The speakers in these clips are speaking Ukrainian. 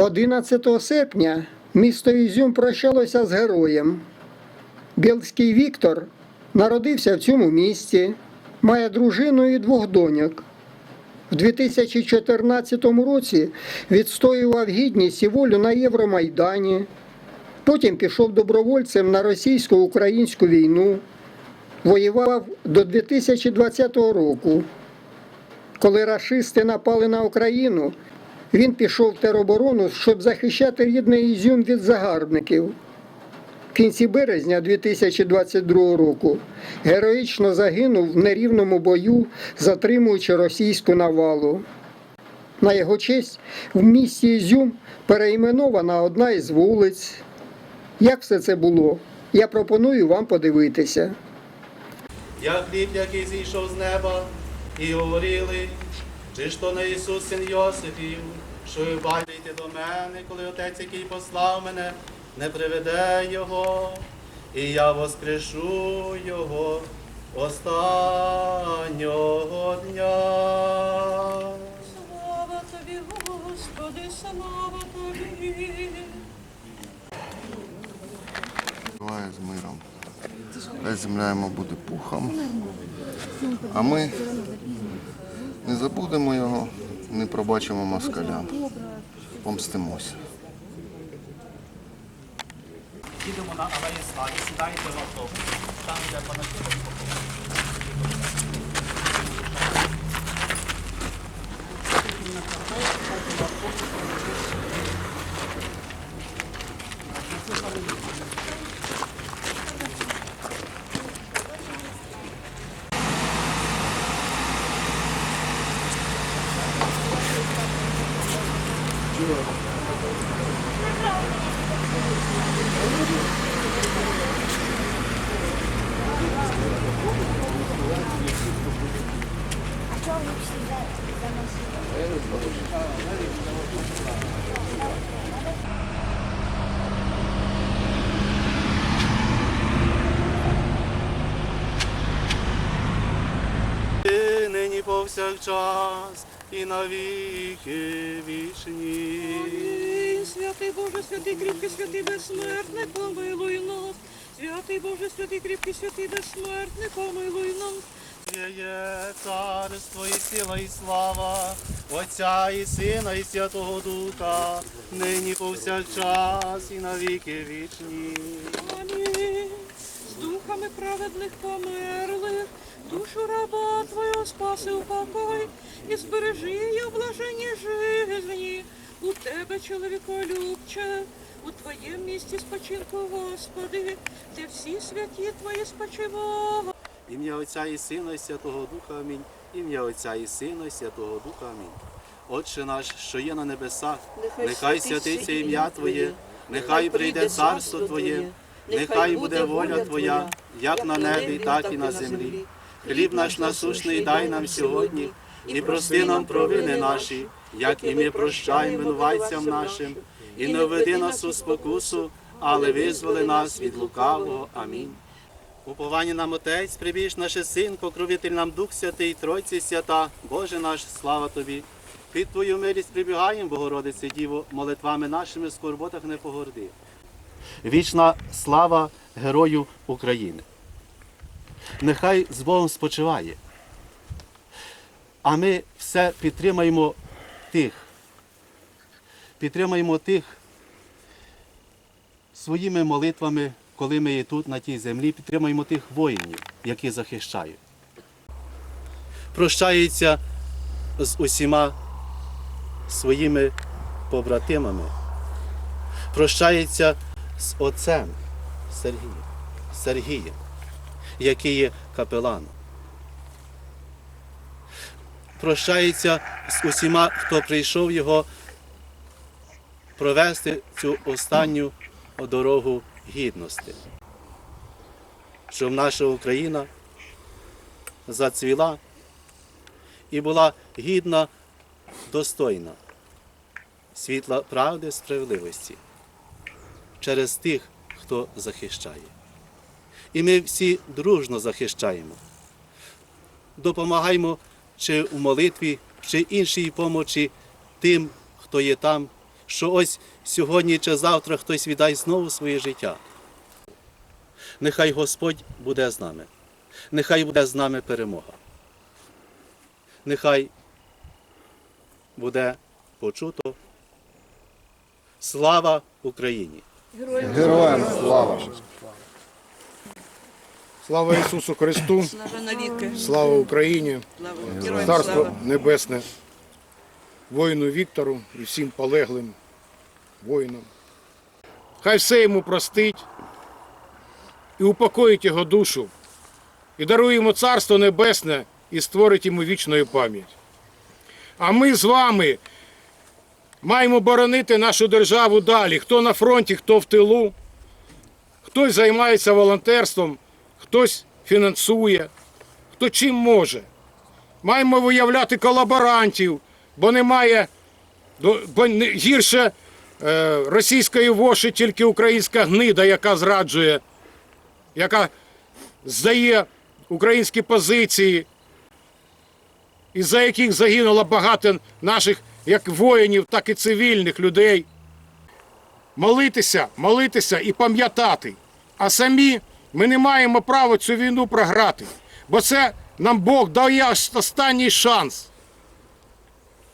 11 серпня місто Ізюм прощалося з героєм. Білський Віктор народився в цьому місті, має дружину і двох доньок. В 2014 році відстоював гідність і волю на Євромайдані. Потім пішов добровольцем на російсько-українську війну. Воював до 2020 року. Коли рашисти напали на Україну, він пішов в тероборону, щоб захищати рідний Ізюм від загарбників. В кінці березня 2022 року героїчно загинув в нерівному бою, затримуючи російську навалу. На його честь в місті Ізюм переіменована одна із вулиць. Як все це було? Я пропоную вам подивитися. Я хліб, який зійшов з неба, і говорили, чи ж то не Ісус, син Йосифів, що ви бачите до мене, коли Отець, який послав мене, не приведе Його, і я воскрешу Його останнього дня. Слава тобі, Господи, слава тобі. Буває з миром. Земля йому буде пухом. А ми не забудемо його, не пробачимо москалям. Помстимося. Їдемо на Слави, сідайте в автобус, там де панахида І нині повсякчас, і навіки вічні. Амінь. Святий Боже, святий кріпкий, святий безсмертний, помилуй нас. Святий Боже, святий кріпкий, святий безсмертний, помилуй нас. Є царство і сила, і слава, Отця і Сина, і Святого Духа, нині повсякчас, і навіки вічні. Амінь. З праведних померлих, душу раба Твого спаси упокой, і збережи її в блаженній жизні. У Тебе, чоловіколюбче, у Твоєму місці спочинку, Господи, де всі святі Твої спочивали. Ім'я Отця і Сина, і Святого Духа Амінь. Ім'я Отця і Сина, і Святого Духа Амінь. Отче наш, що є на небесах, нехай святиться ім'я Твоє, нехай прийде царство Твоє, нехай буде воля Твоя, як на небі, так і на землі. Хліб наш насущний дай нам сьогодні, і прости нам провини наші, як і ми прощаємо винуватцям нашим, і не введи нас у спокусу, але визволи нас від лукавого. Амінь. Уповання нам Отець, прибіж наш Син, покровитель нам Дух Святий, Тройці свята, Боже наш, слава Тобі. Під Твою милість прибігаємо, Богородице Діво, молитвами нашими в скорботах не погорди. Вічна слава Герою України. Нехай з Богом спочиває. А ми все підтримаємо тих, підтримаємо тих своїми молитвами, коли ми є тут, на тій землі, підтримуємо тих воїнів, які захищають. Прощається з усіма своїми побратимами. Прощається з отцем Сергієм, Сергієм, який є капеланом. Прощається з усіма, хто прийшов його провести цю останню дорогу гідності, щоб наша Україна зацвіла і була гідна, достойна світла правди, справедливості через тих, хто захищає. І ми всі дружно захищаємо. Допомагаємо чи у молитві, чи іншій помочі тим, хто є там, що ось сьогодні чи завтра хтось віддасть знову своє життя. Нехай Господь буде з нами. Нехай буде з нами перемога. Нехай буде почуто. Слава Україні! Героям слава! Слава Ісусу Христу, Слава навіки. слава Україні, Слава. Царство слава. Небесне, воїну Віктору і всім полеглим воїнам. Хай все йому простить і упокоїть його душу, і дарує йому Царство Небесне і створить йому вічну пам'ять. А ми з вами маємо боронити нашу державу далі. Хто на фронті, хто в тилу, хтось займається волонтерством, хтось фінансує, хто чим може. Маємо виявляти колаборантів, бо немає бо гірше е, російської воші тільки українська гнида, яка зраджує, яка здає українські позиції, із-за яких загинуло багато наших як воїнів, так і цивільних людей. Молитися, молитися і пам'ятати. А самі ми не маємо права цю війну програти, бо це нам Бог дає останній шанс.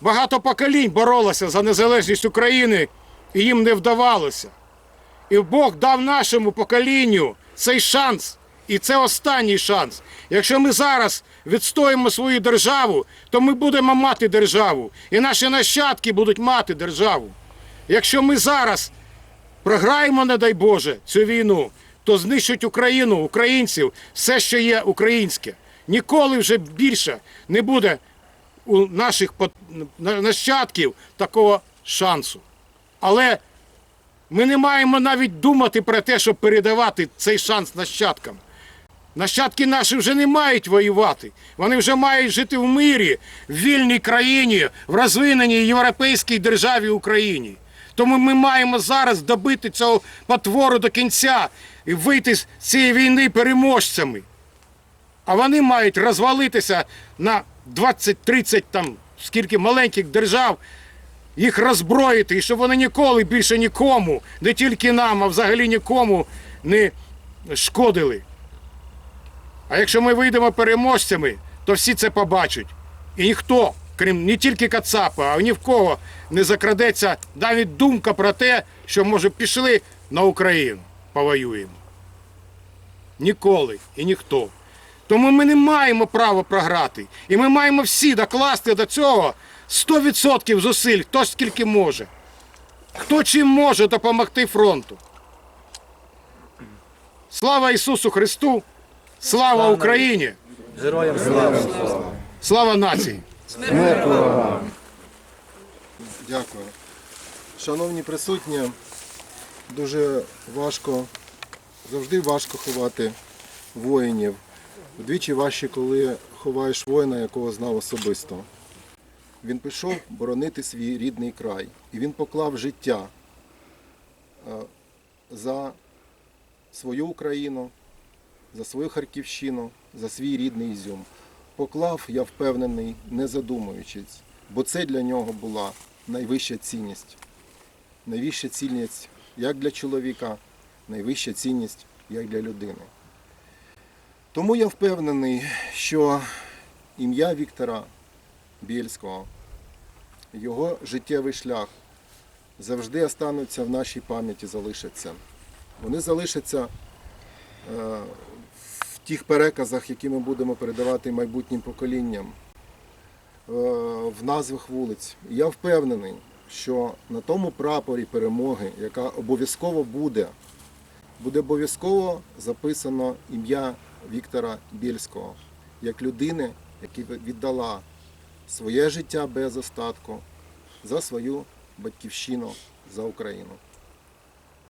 Багато поколінь боролося за незалежність України, і їм не вдавалося. І Бог дав нашому поколінню цей шанс, і це останній шанс. Якщо ми зараз відстоїмо свою державу, то ми будемо мати державу, і наші нащадки будуть мати державу. Якщо ми зараз програємо, не дай Боже, цю війну, то знищать Україну, українців, все, що є українське. Ніколи вже більше не буде у наших нащадків такого шансу. Але ми не маємо навіть думати про те, щоб передавати цей шанс нащадкам. Нащадки наші вже не мають воювати. Вони вже мають жити в мирі, в вільній країні, в розвиненій європейській державі Україні. Тому ми маємо зараз добити цього потвору до кінця і вийти з цієї війни переможцями. А вони мають розвалитися на 20-30 там скільки маленьких держав, їх роззброїти, і щоб вони ніколи більше нікому, не тільки нам, а взагалі нікому не шкодили. А якщо ми вийдемо переможцями, то всі це побачать. І ніхто, крім не тільки Кацапа, а ні в кого не закрадеться навіть думка про те, що може пішли на Україну, повоюємо. Ніколи і ніхто. Тому ми не маємо права програти. І ми маємо всі докласти до цього 100% зусиль, хто скільки може. Хто чим може допомогти фронту. Слава Ісусу Христу! Слава Україні! Героям слава! Слава нації! Дякую. Шановні присутні, дуже важко, завжди важко ховати воїнів. Вдвічі важче, коли ховаєш воїна, якого знав особисто. Він пішов боронити свій рідний край. І він поклав життя е, за свою Україну, за свою Харківщину, за свій рідний Ізюм. Поклав, я впевнений, не задумуючись, бо це для нього була найвища цінність. Найвища цінність як для чоловіка, найвища цінність як для людини. Тому я впевнений, що ім'я Віктора Бєльського, його життєвий шлях завжди остануться в нашій пам'яті, залишаться. Вони залишаться е, тих переказах, які ми будемо передавати майбутнім поколінням, е, в назвах вулиць. Я впевнений, що на тому прапорі перемоги, яка обов'язково буде, буде обов'язково записано ім'я Віктора Бєльського як людини, яка віддала своє життя без остатку за свою батьківщину, за Україну.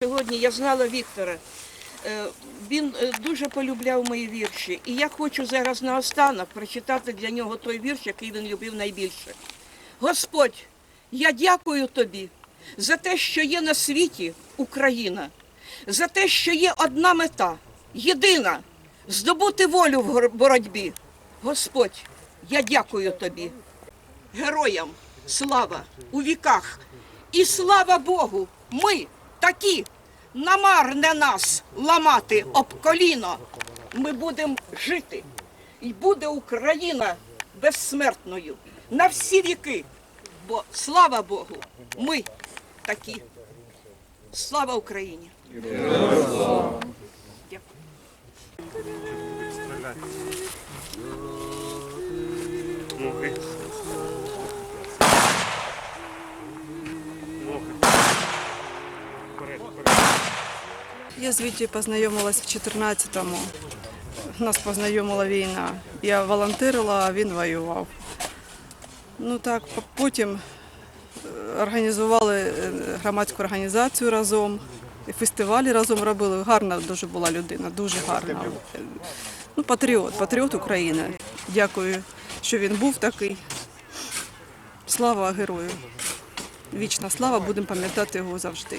Сьогодні я знала Віктора. Е, Він е, дуже полюбляв мої вірші. І я хочу зараз наостанок прочитати для нього той вірш, який він любив найбільше. Господь, я дякую тобі за те, що є на світі Україна, за те, що є одна мета, єдина здобути волю в боротьбі. Господь, я дякую тобі. Героям слава у віках І слава Богу, ми такі, намарне нас ламати об коліно. Ми будемо жити. І буде Україна безсмертною на всі віки. Бо слава Богу, ми такі. Слава Україні! Я з Вітєю познайомилась в 14-му. Нас познайомила війна. Я волонтерила, а він воював. Ну так, потім е, організували е, громадську організацію разом. Фестивалі разом робили. Гарна дуже була людина, дуже гарна. Ну, патріот, патріот України. Дякую, що він був такий. Слава герою. Вічна слава, будемо пам'ятати його завжди.